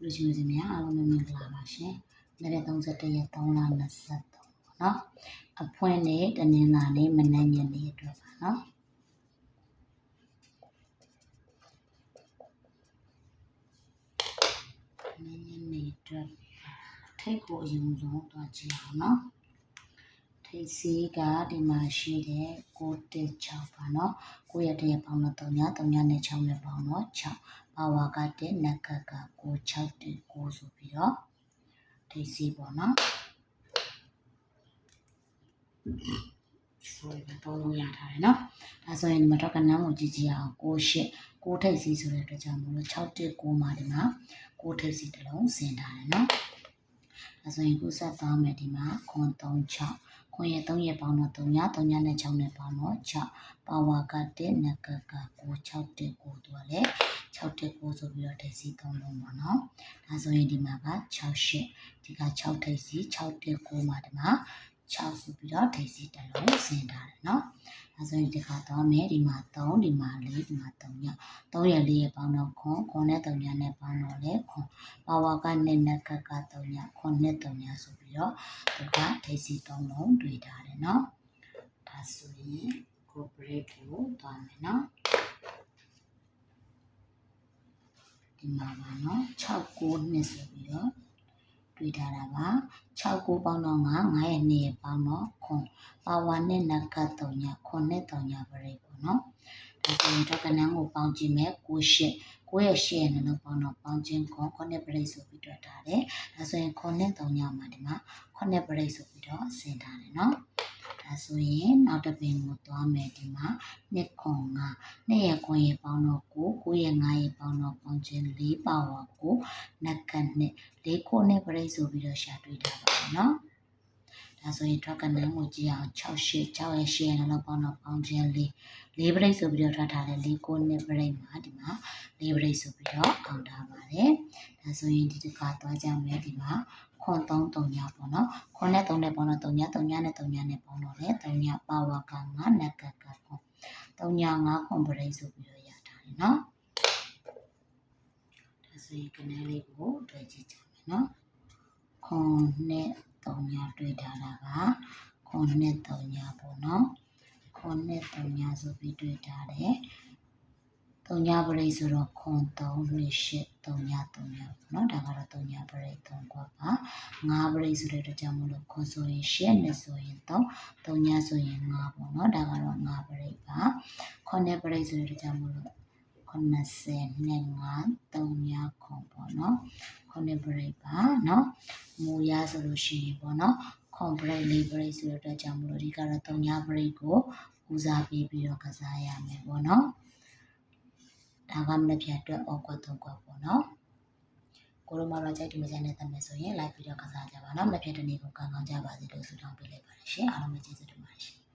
လူချင်းစင်များအားလုံးမင်္ဂလာပါရှင်။လက်ရက်31ရက်3လ23ပေါ့နော်။အဖွင့်နေ့တနင်္လာနေ့မနက်ညနေအတွက်ပါနော်။မနက်ညနေအတွက်ထိတ်ကိုအရင်ဆုံးသွားကြည့်အောင်နော်။ ထိတ်စီးကဒီမှာရှိတဲ့616ပါနော်။ကိုရတဲ့ပေါင်းတော့3ည3ညနဲ့6နဲ့ပေါင်းတော့6ပါဝါကတဲ့နက်ကက96တဲ့9ဆိုပြီးတော့ထိတ်စီးပေါ့နော်။ဆိုရင်တော့လုံးရထားတယ်နော်။ဒါဆိုရင်ဒီမှာတော့ကနန်းကိုကြည့်ကြည့်အောင်68 6ထိတ်စီးဆိုတဲ့အတွက်ကြောင့်မလို့619မှာဒီမှာ6ထိတ်စီးတစ်လုံးဆင်ထားတယ်နော်။ဒါဆိုရင်ခုဆက်သွားမယ်ဒီမှာ936 ခွန်ရ3ရက်ပေါင်းတော့3ည3ညနဲ့6နဲ့ပေါင်းတော့6ပါဝါကတဲ့နက်ကက9619တို့ကလည်း619ဆိုပြီးတော့ထိတ်စီး3လုံးပေါ့နော်။ဒါဆိုရင်ဒီမှာက68ဒီက6ထိတ်စီး619မှာဒီမှာ6ဆိုပြီးတော့ထိတ်စီးတစ်လုံးဆင်ထားတယ်နော်။ဒါဆိုရင်ဒီခါသွားမယ်ဒီမှာ3ဒီမှာ4ဒီမှာ3ည3ရက်4ရက်ပေါင်းတော့ခွန်ခွန်နဲ့3ညနဲ့ပေါင်းတော့လေခွန်ပါဝါကနဲ့နက်ကက3ညခွန်နဲ့3ညဆိုပြီး တော့ဒီကထိတ်စီး3လုံးတွေ့ထားတယ်နော်။ဒါဆိုရင် corporate ကိုသွားမယ်နော်။ဒီမှာပါနော်6 9နှစ်ဆိုပြီးတော့တွေ့ထားတာပါ6 9ပေါင်းတော့9 9ရဲ့2ရဲ့ပေါင်းတော့ခွန်ပါဝါနဲ့နက်က3ညခွန်နဲ့3ညပရိတ်ပေါ့နော်ဒါဆိုရင်တော့ကနန်းကိုပေါင်းကြည့်မယ်9 8 9ရဲ့8ရဲ့နှလုံးပေါင်းတော့ပေါင်းခြင်းခွန်ခွန်နဲ့ပရိတ်ဆိုပြီးတွေ့ထားတယ်ဒါဆိုရင်ခွန်နဲ့3ညမှာဒီမှာခွန်နဲ့ပရိတ်ဆိုပြီးတော့ဆင်ထားတယ်နော်ဒါဆိုရင်နောက်တစ်ပင်ကိုသွားမယ်ဒီမှာနှစ်ခွန်9နှစ်ရခွန်ရပေါင်းတော့9 9ရ9ရပေါင်းတော့ပေါင်းခြင်း4ပါဝါ9နက်ကနှစ်၄ခုနဲ့ပြိဆိုပြီးတော့ရှာတွေ့တာပါနော် ဒါဆိုရင် track နန်းကိုကြည့်အောင်6 8 6ရဲ့8ရဲ့နောက်ပေါင်းတော့ပေါင်းခြင်း4 4ပြိဆိုပြီးတော့ထွက်ထားတယ်4ခုနဲ့ပြိမှာဒီမှာ4ပြိဆိုပြီးတော့အောင်ထားပါတယ်ဒါဆိုရင်ဒီတစ်ခါသွားကြမယ်ဒီမှာခွန်3 3ညပေါ့နော်ခွန်နဲ့3နဲ့ပေါင်းတော့3ည3ညနဲ့3ညနဲ့ပေါင်းတော့လေ3ညပါဝါက9နက်ကကခွန်3ည9ခွန်ပြိဆိုပြီးတော့ရထားတယ်နော်ဒါဆိုရင်ကနန်းလေးကိုတွေ့ကြည့်ကြမယ်နော်ခွန်နဲ့ 3ညတွေ့ထားတာကခွန်နဲ့3ညပေါ့နော်ခွန်နဲ့3ညဆိုပြီးတွေ့ထားတယ်3ညပရိဆိုတော့ခွန်3 8 3ည3ညပေါ့နော်ဒါကတော့3ညပရိ3ကွာပါ5ပရိဆိုတဲ့အတွက်ကြောင့်မလို့ခွန်ဆိုရင်8နဲ့ဆိုရင်3 3ညဆိုရင်5ပေါ့နော်ဒါကတော့5ပရိပါခွန်နဲ့ပရိဆိုတဲ့အတွက်ကြောင့်မလို့ 90နဲ့5 3ညခွန်ပေါ့နော်ခွန်နဲ့ပရိပါနော်မူရဆိုလို့ရှိရင်ပေါ့နော်ခွန်ပရိလေးပရိဆိုတဲ့အတွက်ကြောင့်မလို့ဒီကတော့3ညပရိကိုဦးစားပေးပြီးတော့ကစားရမယ်ပေါ့နော်ဒါကမနေ့ဖြတ်အတွက်အောက်ကွက်သုံးကွက်ပေါ့နော်ကိုလိုမလာကြိုက်ဒီမကြတဲ့တမယ်ဆိုရင် like ပြီးတော့ကစားကြပါနော်မနေ့ဖြတ်တနေ့ကိုကောင်းကောင်းကြပါစေလို့ဆုတောင်းပေးလိုက်ပါတယ်ရှင်အားလုံးပဲကျေးဇူးတင်ပါတယ်ရှင်